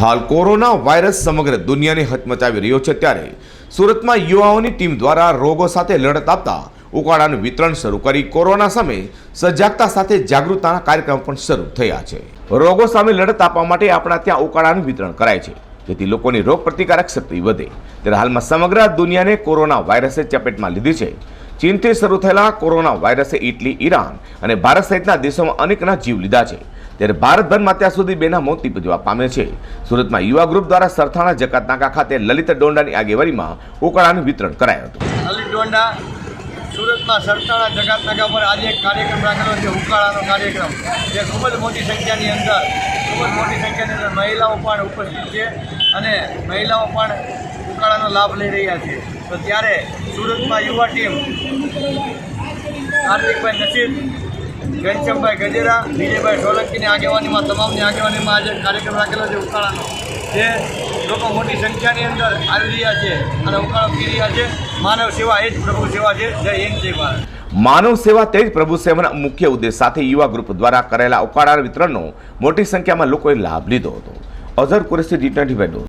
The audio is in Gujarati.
હાલ કોરોના વાયરસ સમગ્ર દુનિયાને હચમચાવી રહ્યો છે ત્યારે સુરતમાં યુવાઓની ટીમ દ્વારા રોગો સાથે લડત આપતા ઉકાળાનું વિતરણ શરૂ કરી કોરોના સામે સજાગતા સાથે જાગૃતતાના કાર્યક્રમ પણ શરૂ થયા છે. રોગો સામે લડત આપવા માટે આપણા ત્યાં ઉકાળાનું વિતરણ કરાય છે. જેથી લોકોની રોગ પ્રતિકારક શક્તિ વધે. ત્યારે હાલમાં સમગ્ર દુનિયાને કોરોના વાયરસે ચપેટમાં લીધી છે. ચીનથી શરૂ થયેલા કોરોના વાયરસે ઇટલી, ઈરાન અને ભારત સહિતના દેશોમાં અનેકના જીવ લીધા છે. ત્યારે ભારતભરમાં અત્યાર સુધી બેના મોત નિપજવા પામે છે. સુરતમાં યુવા ગ્રુપ દ્વારા સરથાણા જકાત નાકા ખાતે લલિત ડોંડાની આગેવારીમાં ઉકાળાનું વિતરણ કરાયું હતું. લલિત ડોંડા, સુરતમાં સરથાણા જગાત નાકા પર આજે એક કાર્યક્રમ રાખેલો છે, ઉકાળાનો કાર્યક્રમ, જે ખૂબ જ મોટી સંખ્યાની અંદર, ખૂબ જ મોટી સંખ્યાની અંદર મહિલાઓ પણ ઉપસ્થિત છે અને મહિલાઓ પણ ઉકાળાનો લાભ લઈ રહ્યા છે. તો ત્યારે સુરતમાં યુવા ટીમ, હાર્દિકભાઈ નસીબ ઘનશ્યામભાઈ ગજેરા, વિજયભાઈ સોલંકીની આગેવાનીમાં, તમામની આગેવાનીમાં આજે કાર્યક્રમ રાખેલો છે ઉકાળાનો. જે લોકો મોટી સંખ્યાની અંદર આવી રહ્યા છે અને ઉકાળો પી રહ્યા છે. માનવ સેવા એ જ પ્રભુ સેવા છે. જય હિન્દ, જય ભારત. માનવ સેવા તે જ પ્રભુ સેવાના મુખ્ય ઉદ્દેશ સાથે યુવા ગ્રુપ દ્વારા કરેલા ઉકાળા વિતરણનો મોટી સંખ્યામાં લોકોએ લાભ લીધો હતો. Azhar Qureshi D twenty